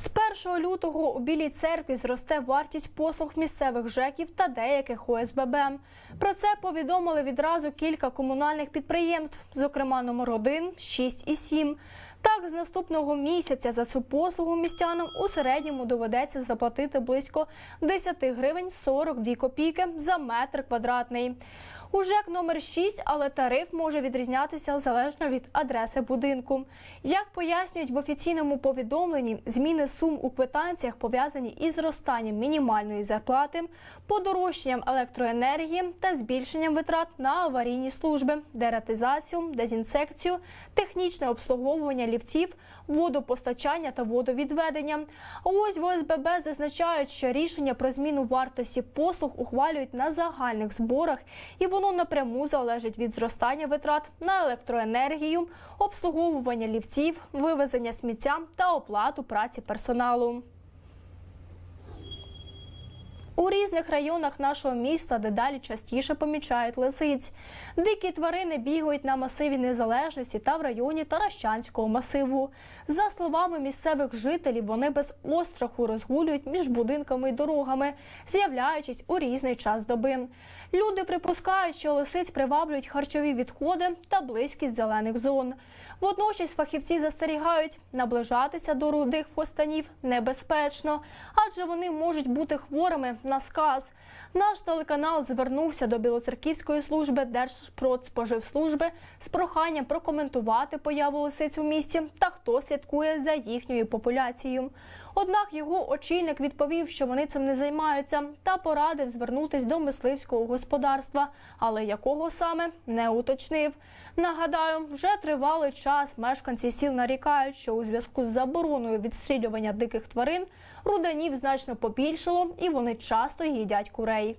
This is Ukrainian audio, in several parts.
З 1 лютого у Білій церкві зросте вартість послуг місцевих ЖЕКів та деяких ОСББ. Про це повідомили відразу кілька комунальних підприємств, зокрема номер 1, 6 і 7. Так, з наступного місяця за цю послугу містянам у середньому доведеться заплатити близько 10 гривень 42 копійки за метр квадратний. У ЖЕК номер 6, але тариф може відрізнятися залежно від адреси будинку. Як пояснюють в офіційному повідомленні, зміни сум у квитанціях пов'язані із зростанням мінімальної зарплати, подорожчанням електроенергії та збільшенням витрат на аварійні служби, дератизацію, дезінсекцію, технічне обслуговування ліфтів, водопостачання та водовідведення. Ось в ОСББ зазначають, що рішення про зміну вартості послуг ухвалюють на загальних зборах, і воно напряму залежить від зростання витрат на електроенергію, обслуговування лівців, вивезення сміття та оплату праці персоналу. У різних районах нашого міста дедалі частіше помічають лисиць. Дикі тварини бігають на масиві незалежності та в районі Таращанського масиву. За словами місцевих жителів, вони без остраху розгулюють між будинками і дорогами, з'являючись у різний час доби. Люди припускають, що лисиць приваблюють харчові відходи та близькість зелених зон. Водночас фахівці застерігають, наближатися до рудих фостанів небезпечно, адже вони можуть бути хворими на сказ. Наш телеканал звернувся до Білоцерківської служби Держпродспоживслужби з проханням прокоментувати появу лисиць у місті та хто слідкує за їхньою популяцією. Однак його очільник відповів, що вони цим не займаються, та порадив звернутись до мисливського господарства, але якого саме не уточнив. Нагадаю, вже тривалий час мешканці сіл нарікають, що у зв'язку з забороною відстрілювання диких тварин руданів значно побільшало і вони часто їдять курей.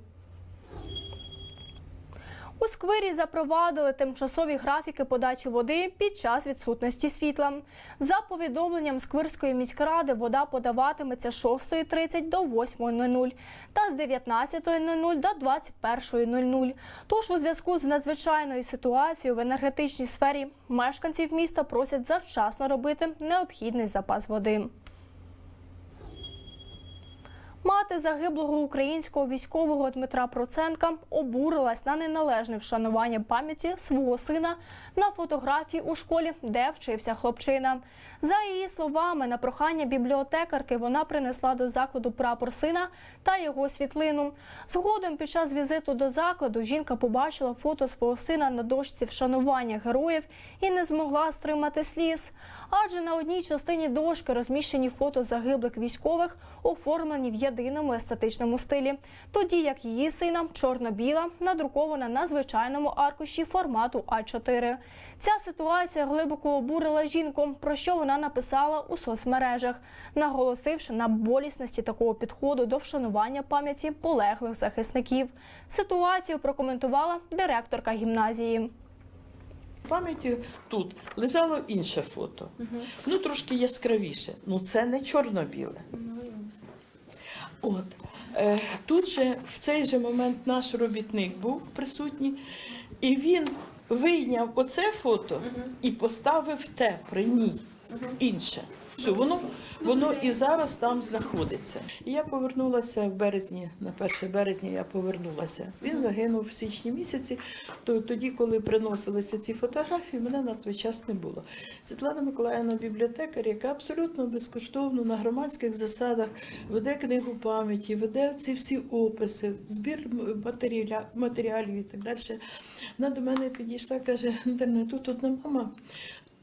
У сквирі запровадили тимчасові графіки подачі води під час відсутності світла. За повідомленням Сквирської міськради, вода подаватиметься з 6.30 до 8.00 та з 19.00 до 21.00. Тож у зв'язку з надзвичайною ситуацією в енергетичній сфері мешканців міста просять завчасно робити необхідний запас води. Мати загиблого українського військового Дмитра Проценка обурилась на неналежне вшанування пам'яті свого сина на фотографії у школі, де вчився хлопчина. За її словами, на прохання бібліотекарки вона принесла до закладу прапор сина та його світлину. Згодом під час візиту до закладу жінка побачила фото свого сина на дошці вшанування героїв і не змогла стримати сліз. Адже на одній частині дошки розміщені фото загиблих військових, оформлені в єдиному естетичному стилі, тоді як її сина чорно-біла надрукована на звичайному аркуші формату А4. Ця ситуація глибоко обурила жінку, про що вона написала у соцмережах, наголосивши на болісності такого підходу до вшанування пам'яті полеглих захисників. Ситуацію прокоментувала директорка гімназії. Пам'яті тут лежало інше фото. Ну, трошки яскравіше. Ну, це не чорно-біле. От. Е, тут же в цей же момент наш робітник був присутній, і він вийняв оце фото і поставив те при ній. Інше. Все, воно, воно і зараз там знаходиться. І я повернулася в березні, на 1 березня я повернулася. Він загинув в січні місяці. То тоді, коли приносилися ці фотографії, мене на той час не було. Світлана Миколаївна бібліотекар, яка абсолютно безкоштовно на громадських засадах веде книгу пам'яті, веде ці всі описи, збір матеріалів і так далі. Вона до мене підійшла, каже: Наталя, тут одна мама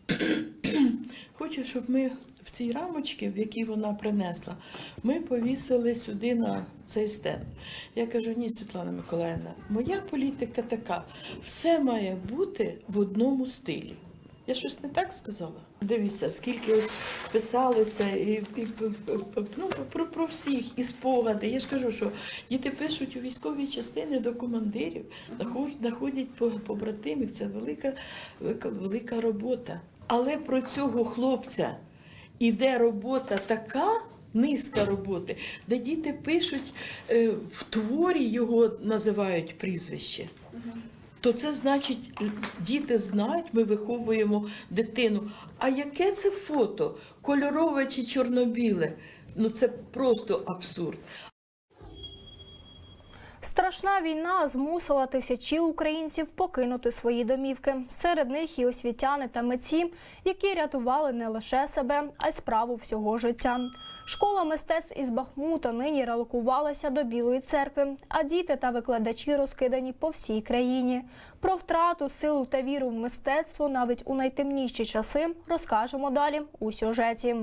Хочу, щоб ми в цій рамочці, в якій вона принесла, ми повісили сюди на цей стенд. Я кажу, ні, Світлана Миколаївна, моя політика така: все має бути в одному стилі. Я щось не так сказала? Дивіться, скільки ось писалося і, і, ну, про, про всіх, і спогади. Я ж кажу, що діти пишуть у військовій частини до командирів, знаходять, знаходять по- побратимів. Це велика, велика робота. Але про цього хлопця іде робота така. Низка роботи, де діти пишуть е, в творі його називають прізвище. то це значить, діти знають, ми виховуємо дитину. А яке це фото? Кольорове чи чорно-біле? Ну це просто абсурд. Страшна війна змусила тисячі українців покинути свої домівки. Серед них і освітяни та митці, які рятували не лише себе, а й справу всього життя. Школа мистецтв із Бахмута нині релокувалася до Білої церкви, а діти та викладачі розкидані по всій країні. Про втрату, силу та віру в мистецтво навіть у найтемніші часи розкажемо далі у сюжеті.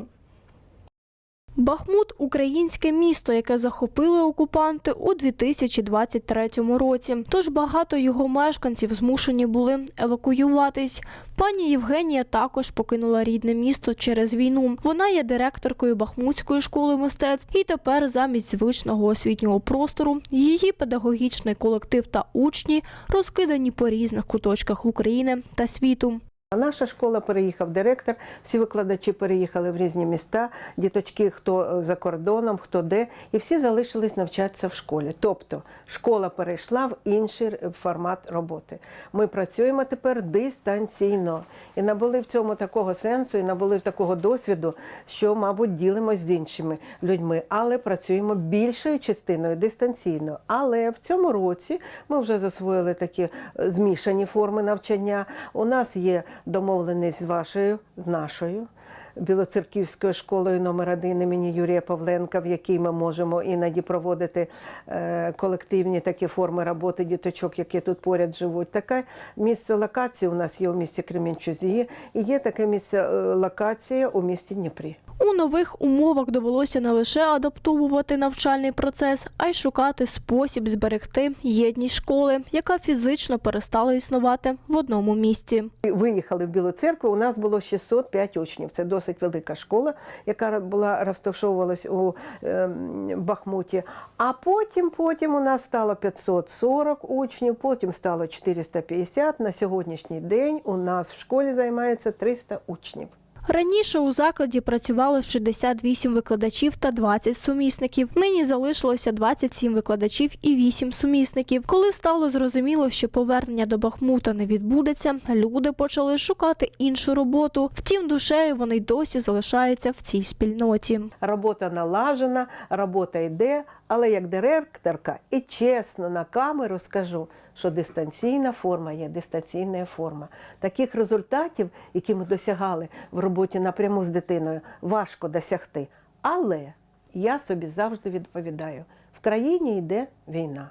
Бахмут українське місто, яке захопили окупанти у 2023 році. Тож багато його мешканців змушені були евакуюватись. Пані Євгенія також покинула рідне місто через війну. Вона є директоркою Бахмутської школи мистецтв, і тепер замість звичного освітнього простору її педагогічний колектив та учні розкидані по різних куточках України та світу. Наша школа переїхав директор, всі викладачі переїхали в різні міста, діточки, хто е, за кордоном, хто де, і всі залишились навчатися в школі. Тобто школа перейшла в інший формат роботи. Ми працюємо тепер дистанційно і набули в цьому такого сенсу, і набули такого досвіду, що, мабуть, ділимося з іншими людьми, але працюємо більшою частиною дистанційно. Але в цьому році ми вже засвоїли такі е, змішані форми навчання. У нас є домовленість з вашою, з нашою. Білоцерківською школою номер 1 імені Юрія Павленка, в якій ми можемо іноді проводити е, колективні такі форми роботи діточок, які тут поряд живуть. Таке місце локації у нас є у місті Кремінчузі, і є таке місце е, локація у місті Дніпрі. У нових умовах довелося не лише адаптовувати навчальний процес, а й шукати спосіб зберегти єдність школи, яка фізично перестала існувати в одному місці. Виїхали в Білу церкву. У нас було 605 учнів. Це досить велика школа, яка була розташовувалась у ем, Бахмуті. А потім, потім у нас стало 540 учнів, потім стало 450. На сьогоднішній день у нас в школі займається 300 учнів. Раніше у закладі працювало 68 викладачів та 20 сумісників. Нині залишилося 27 викладачів і 8 сумісників. Коли стало зрозуміло, що повернення до Бахмута не відбудеться, люди почали шукати іншу роботу. Втім, душею вони й досі залишаються в цій спільноті. Робота налажена, робота йде, але як директорка і чесно на камеру скажу, що дистанційна форма є дистанційна форма. Таких результатів, які ми досягали в роботі напряму з дитиною, важко досягти. Але я собі завжди відповідаю: в країні йде війна.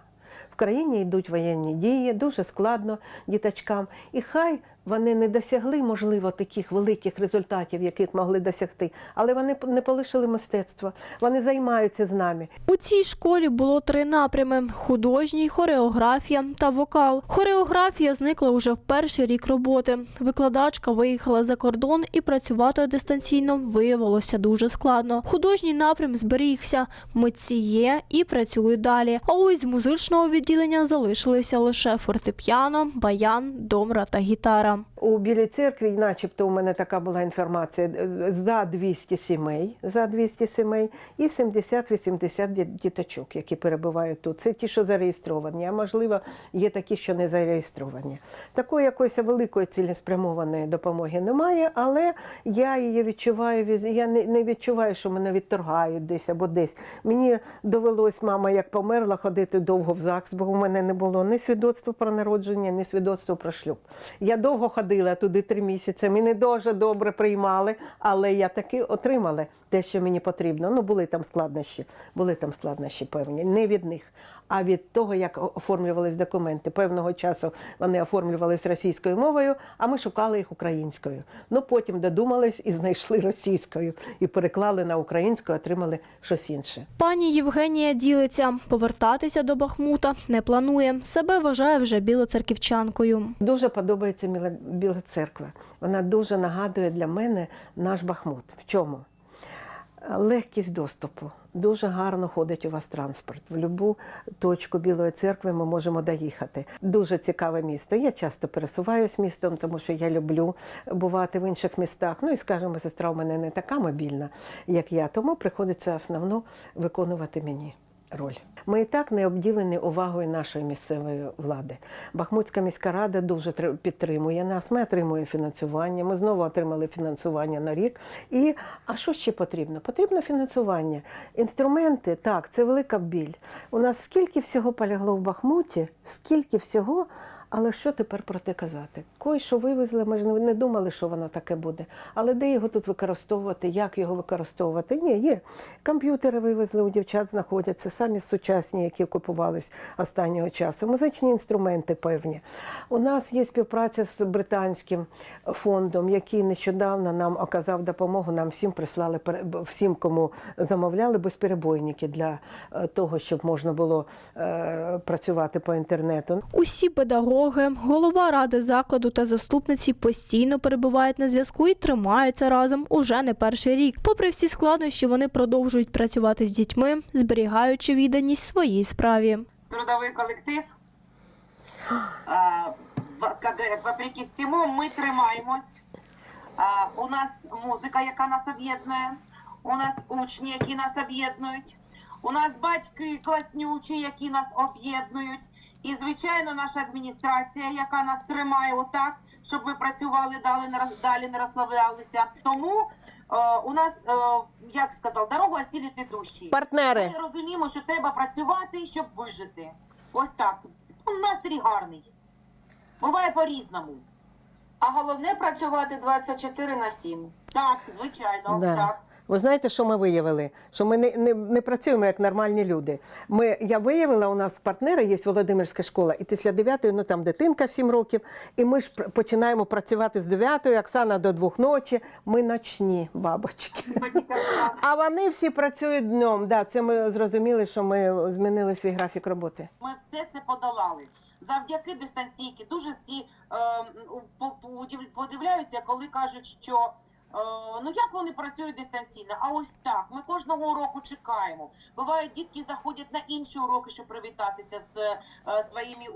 В країні йдуть воєнні дії, дуже складно діточкам. І хай вони не досягли, можливо, таких великих результатів, яких могли досягти, але вони не полишили мистецтво. Вони займаються з нами. У цій школі було три напрями: художній, хореографія та вокал. Хореографія зникла уже в перший рік роботи. Викладачка виїхала за кордон і працювати дистанційно виявилося дуже складно. Художній напрям зберігся, митці є і працюють далі. А ось з музичного відділення залишилися лише фортепіано, баян, домра та гітара. У Білій церкві, начебто, у мене така була інформація за 200 сімей, за 200 сімей і 70-80 діточок, які перебувають тут. Це ті, що зареєстровані, а можливо, є такі, що не зареєстровані. Такої якоїсь великої цілеспрямованої допомоги немає, але я її відчуваю. від- Я не відчуваю, що мене відторгають десь або десь. Мені довелось, мама, як померла, ходити довго в ЗАГС, бо у мене не було ні свідоцтва про народження, ні свідоцтва про шлюб. Я довго ходила туди три місяці. Мене дуже добре приймали, але я таки отримала те, що мені потрібно. Ну, були там складнощі, були там складнощі певні, не від них. А від того, як оформлювались документи. Певного часу вони оформлювалися російською мовою, а ми шукали їх українською. Ну потім додумались і знайшли російською, і переклали на українську, отримали щось інше. Пані Євгенія ділиться, повертатися до Бахмута не планує. Себе вважає вже білоцерківчанкою. Дуже подобається Міла- Біла церква. Вона дуже нагадує для мене наш Бахмут. В чому? Легкість доступу. Дуже гарно ходить у вас транспорт. В будь-яку точку Білої церкви ми можемо доїхати. Дуже цікаве місто. Я часто пересуваюсь містом, тому що я люблю бувати в інших містах. Ну і скажімо, сестра у мене не така мобільна, як я, тому приходиться основно виконувати мені. Роль. Ми і так не обділені увагою нашої місцевої влади. Бахмутська міська рада дуже тр- підтримує нас. Ми отримуємо фінансування. Ми знову отримали фінансування на рік. І а що ще потрібно? Потрібно фінансування. Інструменти, так, це велика біль. У нас скільки всього полягло в Бахмуті, скільки всього. Але що тепер про те казати? Кой, що вивезли, ми ж не- думали, що воно таке буде. Але де його тут використовувати, як його використовувати? Ні, є. Комп'ютери вивезли, у дівчат знаходяться, самі сучасні, які купувались останнього часу. Музичні інструменти певні. У нас є співпраця з британським фондом, який нещодавно нам оказав допомогу. Нам всім прислали всім, кому замовляли безперебойники для е, того, щоб можна було е, працювати по інтернету. Усі педагоги, голова ради закладу та заступниці постійно перебувають на зв'язку і тримаються разом уже не перший рік. Попри всі складнощі, вони продовжують працювати з дітьми, зберігаючи відданість своїй справі. трудовой коллектив. А, в- Как говорять, вопреки всьому, ми тримаємось. У нас музика, яка нас об'єднує. У нас учні, які нас об'єднують. У нас батьки класнючі, які нас об'єднують. І, звичайно, наша адміністрація, яка нас тримає отак, щоб ми працювали далі, не роз- далі не розслаблялися. Тому е, у нас, е, як сказав, дорогу осілити душі. Партнери. Ми розуміємо, що треба працювати, щоб вижити. Ось так. Ну, Настрій гарний. Буває по-різному. А головне працювати 24 на 7. Так, звичайно, Да. так. Ви знаєте, що ми виявили? Що ми не, не, не працюємо як нормальні люди. Ми, я виявила, у нас партнери є Володимирська школа, і після 9 ну там дитинка 7 років, і ми ж починаємо працювати з 9 Оксана до 2 ночі. Ми ночні бабочки. А вони всі працюють днем. Да, це ми зрозуміли, що ми змінили свій графік роботи. Ми все це подолали. Завдяки дистанційки. Дуже всі е, подивляються, коли кажуть, що ну як вони працюють дистанційно. А ось так. Ми кожного уроку чекаємо. Буває, дітки заходять на інші уроки, щоб привітатися з е, своїми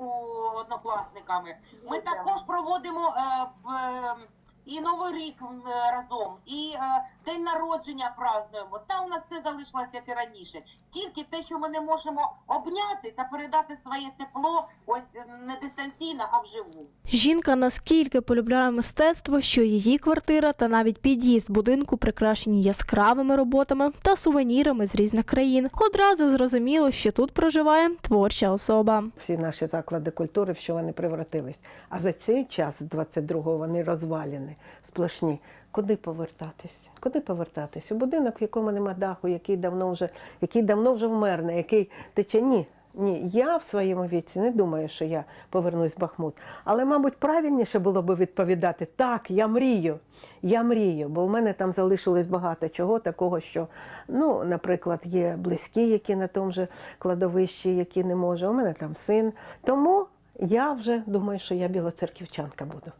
однокласниками. Ми також проводимо е, і Новий рік е, разом, і е, день народження празднуємо. Та у нас все залишилось як і раніше. Тільки те, що ми не можемо обняти та передати своє тепло, ось не дистанційно, а вживу. Жінка наскільки полюбляє мистецтво, що її квартира та навіть під'їзд будинку прикрашені яскравими роботами та сувенірами з різних країн. Одразу зрозуміло, що тут проживає творча особа. Всі наші заклади культури, в що вони превратились. А за цей час, з 22-го, вони розвалені, сплошні. Куди повертатись? Куди повертатись? У будинок, в якому нема даху, який давно вже, який давно вже вмерне, який тече. Ні. Ні, я в своєму віці не думаю, що я повернусь в Бахмут. Але, мабуть, правильніше було би відповідати так, я мрію. Я мрію, бо в мене там залишилось багато чого такого, що, ну, наприклад, є близькі, які на тому же кладовищі, які не можуть. У мене там син. Тому я вже думаю, що я білоцерківчанка буду.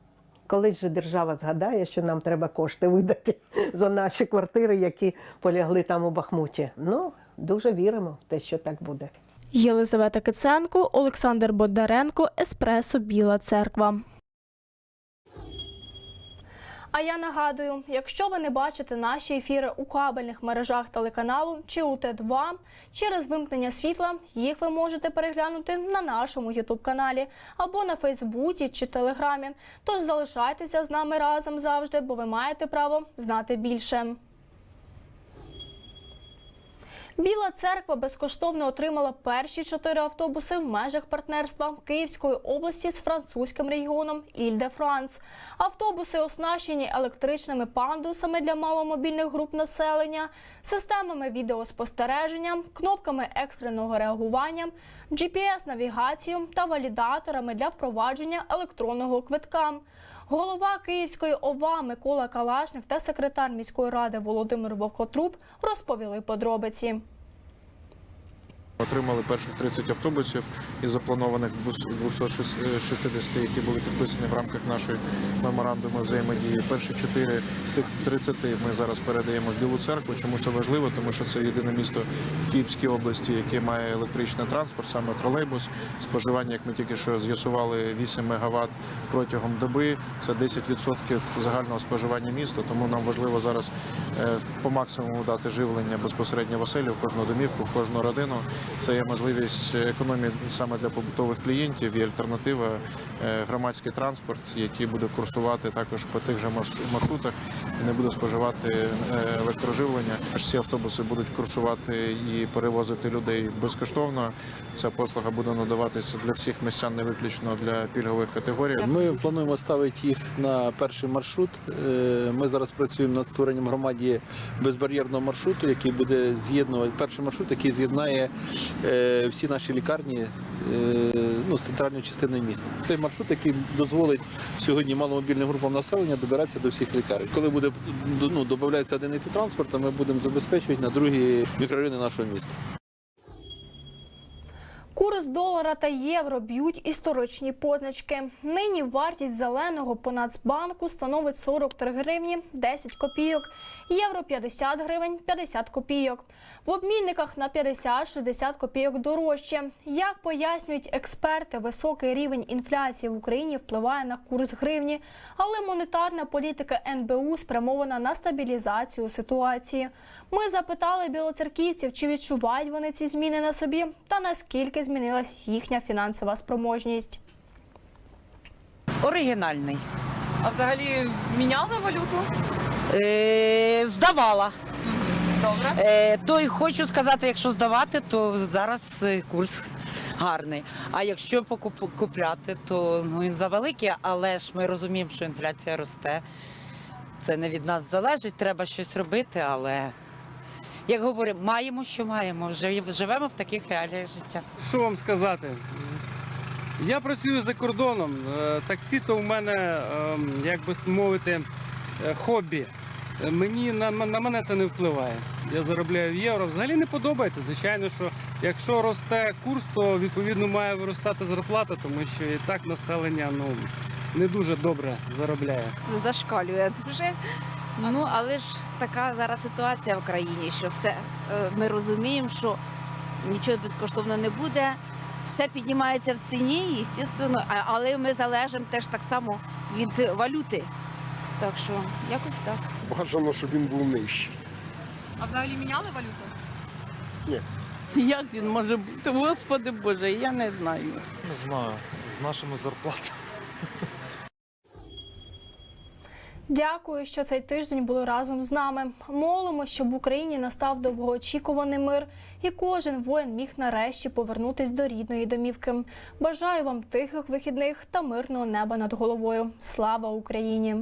Колись же держава згадає, що нам треба кошти видати за наші квартири, які полягли там у Бахмуті. Ну, дуже віримо в те, що так буде. Єлизавета Киценко, Олександр Бондаренко, Еспресо Біла Церква. А я нагадую, якщо ви не бачите наші ефіри у кабельних мережах телеканалу чи у Т2, через вимкнення світла їх ви можете переглянути на нашому Ютуб каналі або на Фейсбуці чи Телеграмі. Тож залишайтеся з нами разом завжди, бо ви маєте право знати більше. Біла церква безкоштовно отримала перші чотири автобуси в межах партнерства Київської області з французьким регіоном Іль-де-Франс. Автобуси оснащені електричними пандусами для маломобільних груп населення, системами відеоспостереження, кнопками екстреного реагування, GPS-навігацією та валідаторами для впровадження електронного квитка. Голова Київської ОВА Микола Калашник та секретар міської ради Володимир Вовкотруб розповіли подробиці. Отримали перших 30 автобусів із запланованих 260, які були підписані в рамках нашої меморандуму взаємодії. Перші 4 з цих 30 ми зараз передаємо в Білу церкву. Чому це важливо? Тому що це єдине місто в Київській області, яке має електричний транспорт, саме тролейбус. Споживання, як ми тільки що з'ясували, 8 МВт протягом доби. Це 10% загального споживання міста. Тому нам важливо зараз е, по максимуму дати живлення безпосередньо в оселю, в кожну домівку, в кожну родину. Це є можливість економії саме для побутових клієнтів і альтернатива е, громадський транспорт, який буде курсувати також по тих же маршрутах не буде споживати е, електроживлення. Всі автобуси будуть курсувати і перевозити людей безкоштовно. Ця послуга буде надаватися для всіх містян, не виключно для пільгових категорій. Ми плануємо ставити їх на перший маршрут. Е, Ми зараз працюємо над створенням громаді безбар'єрного маршруту, який буде з'єднувати перший маршрут, який з'єднає е, всі наші лікарні е, ну, з центральною частиною міста. Цей маршрут, який дозволить сьогодні маломобільним групам населення добиратися до всіх лікарень. Коли буде ну, додається одиниці транспорту, ми будемо забезпечувати на другі мікрорайони нашого міста. Курс долара та євро б'ють історичні позначки. Нині вартість зеленого по Нацбанку становить 43 гривні 10 копійок, євро 50 гривень 50 копійок. В обмінниках на 50-60 копійок дорожче. Як пояснюють експерти, високий рівень інфляції в Україні впливає на курс гривні, але монетарна політика НБУ спрямована на стабілізацію ситуації. Ми запитали білоцерківців, чи відчувають вони ці зміни на собі та наскільки змінилась їхня фінансова спроможність. Оригінальний. А взагалі міняли валюту? Е, здавала. Добре. Е, то й хочу сказати, якщо здавати, то зараз е, курс гарний. А якщо покуп- купляти, то ну, він завеликий, але ж ми розуміємо, що інфляція росте. Це не від нас залежить, треба щось робити, але як говоримо, маємо, що маємо. Живемо в таких реаліях життя. Що вам сказати? Я працюю за кордоном. Е, Таксі то в мене, ем, як би мовити, е, хобі. Е, Мені на, на мене це не впливає. Я заробляю в євро. Взагалі не подобається. Звичайно, що якщо росте курс, то відповідно має виростати зарплата, тому що і так населення ну, не дуже добре заробляє. зашкалює дуже. Ну але ж така зараз ситуація в країні, що все е, ми розуміємо, що нічого безкоштовно не буде. Все піднімається в ціні, звісно, але ми залежимо теж так само від валюти. Так що якось так. Бажано, щоб він був нижчий. А взагалі міняли валюту? Ні. Як він може бути? Господи Боже, я не знаю. Не знаю, з нашими зарплатами. Дякую, що цей тиждень були разом з нами. Молимо, щоб в Україні настав довгоочікуваний мир, і кожен воїн міг нарешті повернутись до рідної домівки. Бажаю вам тихих вихідних та мирного неба над головою. Слава Україні!